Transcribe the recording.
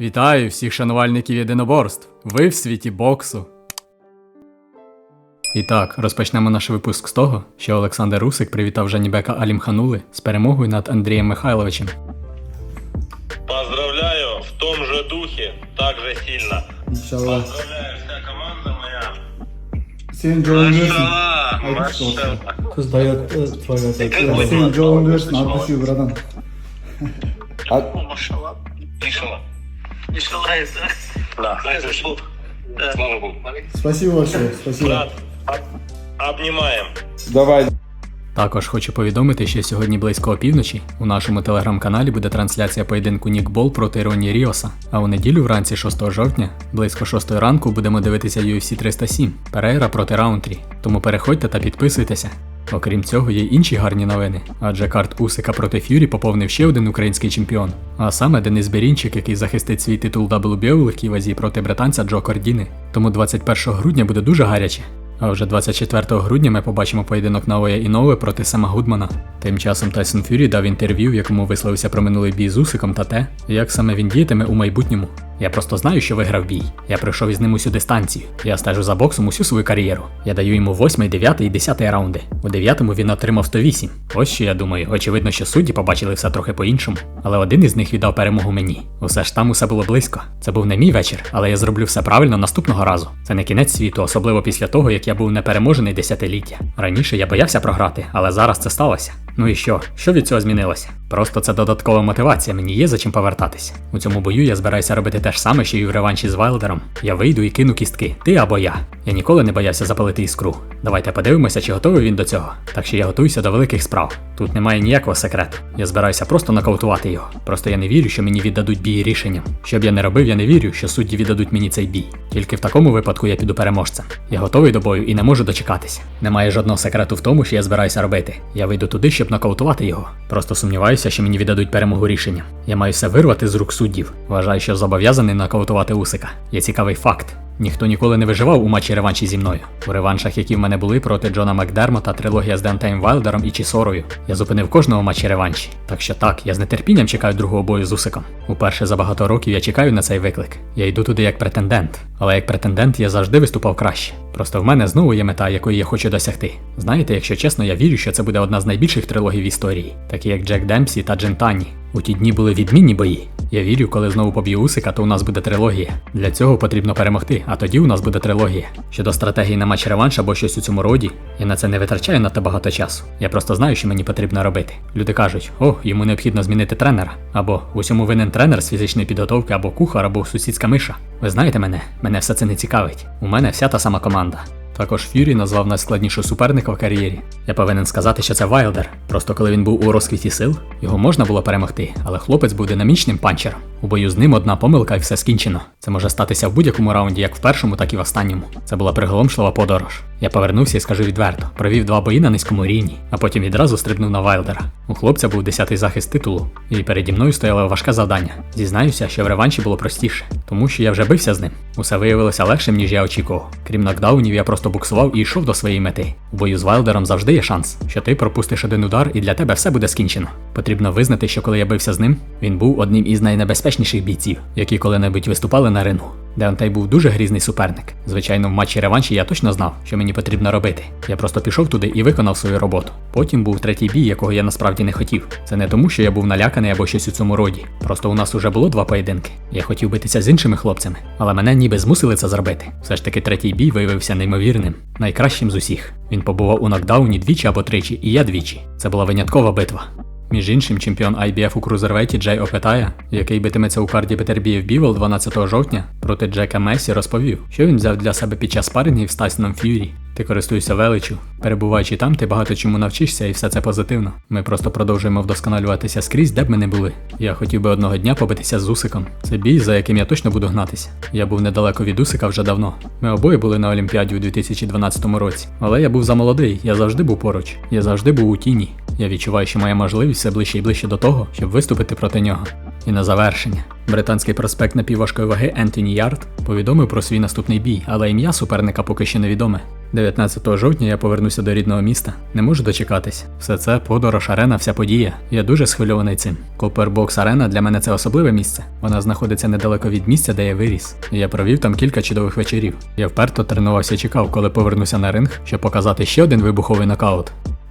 Вітаю всіх шанувальників єдиноборств. Ви в світі боксу. І так, розпочнемо наш випуск з того, що Олександр Русик привітав Жанібека Алімханули з перемогою над Андрієм Михайловичем. Поздравляю в том же духе, так же сильно. Поздравляю, вся команда моя. Вы? John Lewis надписью, братан. О, Машалlah. Иншаллах. Николай, Да. Слава Богу. Спасибо большое, спасибо. Брат, об- Давай. Також хочу повідомити, що сьогодні близько опівночі у нашому телеграм-каналі буде трансляція поєдинку Нік Бол проти Роні Ріоса. А у неділю вранці 6 жовтня, близько 6 ранку, будемо дивитися UFC 307 Перейра проти Раунтрі. Тому переходьте та підписуйтеся. Окрім цього, є інші гарні новини, адже карт Усика проти Ф'юрі поповнив ще один український чемпіон, а саме Денис Берінчик, який захистить свій титул WBO у легкій вазі проти британця Джо Кордіни. Тому 21 грудня буде дуже гаряче. А вже 24 грудня ми побачимо поєдинок Наоя Іноуе проти Сема Гудмана. Тим часом Тайсон Фюрі дав інтерв'ю, в якому висловився про минулий бій з Усиком та те, як саме він діятиме у майбутньому. Я просто знаю, що виграв бій. Я пройшов із ним усю дистанцію. Я стежу за боксом усю свою кар'єру. Я даю йому 8, 9 і 10 раунди. У 9 він отримав 108. Ось що я думаю. Очевидно, що судді побачили все трохи по-іншому. Але один із них віддав перемогу мені. Усе ж там усе було близько. Це був не мій вечір, але я зроблю все правильно наступного разу. Це не кінець світу, особливо після того, як я був непереможений десятиліття. Раніше я боявся програти, але зараз це сталося. Ну і що? Що від цього змінилося? Просто це додаткова мотивація, мені є за чим повертатись. У цьому бою я збираюся робити те ж саме, що і в реванші з Вайлдером. Я вийду і кину кістки, ти або я. Я ніколи не боявся запалити іскру. Давайте подивимося, чи готовий він до цього. Так що я готуюся до великих справ. Тут немає ніякого секрету. Я збираюся просто нокаутувати його. Просто я не вірю, що мені віддадуть бій рішенням. Щоб я не робив, я не вірю, що судді віддадуть мені цей бій. Тільки в такому випадку я піду переможцем. Я готовий до бою і не можу дочекатися. Немає жодного секрету в тому, що я збираюся робити. Я вийду туди, щоб нокаутувати його. Просто сумніваюся, що мені віддадуть перемогу рішенням. Я маю все вирвати з рук суддів. Вважаю, що зобов'язаний нокаутувати Усика. Є цікавий факт. Ніхто ніколи не виживав у матчі реванші зі мною. У реваншах, які в мене були проти Джона Макдермота, трилогія з Дентейм Вайлдером і Чісорою, я зупинив кожного матчі реванші. Так що так, я з нетерпінням чекаю другого бою з Усиком. Уперше за багато років я чекаю на цей виклик. Я йду туди як претендент, але як претендент я завжди виступав краще. Просто в мене знову є мета, якої я хочу досягти. Знаєте, якщо чесно, я вірю, що це буде одна з найбільших трилогій в історії, такі як Джек Демпсі та Джентані. У ті дні були відмінні бої. Я вірю, коли знову поб'ю Усика, то у нас буде трилогія. Для цього потрібно перемогти, а тоді у нас буде трилогія. Щодо стратегії на матч реванш або щось у цьому роді, я на це не витрачаю надто багато часу. Я просто знаю, що мені потрібно робити. Люди кажуть, о, йому необхідно змінити тренера, або в усьому винен тренер з фізичної підготовки, або кухар, або сусідська миша. Ви знаєте мене, мене все це не цікавить. У мене вся та сама команда. Також Ф'юрі назвав найскладнішого суперника в кар'єрі. Я повинен сказати, що це Вайлдер. Просто коли він був у розквіті сил, його можна було перемогти, але хлопець був динамічним панчером. У бою з ним одна помилка і все скінчено. Це може статися в будь-якому раунді, як в першому, так і в останньому. Це була приголомшлива подорож. Я повернувся і скажу відверто, провів два бої на низькому рівні, а потім відразу стрибнув на Вайлдера. У хлопця був десятий захист титулу, і переді мною стояло важке завдання. Зізнаюся, що в реванші було простіше, тому що я вже бився з ним. Усе виявилося легшим, ніж я очікував. Крім нокдаунів, я просто буксував і йшов до своєї мети. У бою з Вайлдером завжди є шанс, що ти пропустиш один удар, і для тебе все буде скінчено. Потрібно визнати, що коли я бився з ним, він був одним із найнебезпечніших бійців, які коли-небудь виступали на рингу. Деонтей був дуже грізний суперник. Звичайно, в матчі реванші я точно знав, що мені потрібно робити. Я просто пішов туди і виконав свою роботу. Потім був третій бій, якого я насправді не хотів. Це не тому, що я був наляканий або щось у цьому роді. Просто у нас уже було два поєдинки. Я хотів битися з іншими хлопцями, але мене ніби змусили це зробити. Все ж таки, третій бій виявився неймовірним, найкращим з усіх. Він побував у нокдауні двічі або тричі, і я двічі. Це була виняткова битва. Між іншим, чемпіон IBF у крузервейті Джей Опетая, який битиметься у карді Петербіїв Бівел 12 жовтня проти Джека Месі, розповів, що він взяв для себе під час спарингів з Тайсоном Ф'юрі. Ти користуєшся величу. Перебуваючи там, ти багато чому навчишся, і все це позитивно. Ми просто продовжуємо вдосконалюватися скрізь, де б ми не були. Я хотів би одного дня побитися з Усиком. Це бій, за яким я точно буду гнатися. Я був недалеко від Усика вже давно. Ми обоє були на Олімпіаді у 2012 році. Але я був замолодий, я завжди був поруч, я завжди був у тіні. Я відчуваю, що моя можливість все ближче і ближче до того, щоб виступити проти нього. І на завершення. Британський проспект напівважкої ваги Ентоні Ярд повідомив про свій наступний бій, але ім'я суперника поки що невідоме. 19 жовтня я повернуся до рідного міста. Не можу дочекатись. Все це подорож арена, вся подія. Я дуже схвильований цим. Купербокс арена для мене це особливе місце. Вона знаходиться недалеко від місця, де я виріс. Я провів там кілька чудових вечорів. Я вперто тренувався і чекав, коли повернуся на ринг, щоб показати ще один вибуховий нокаут.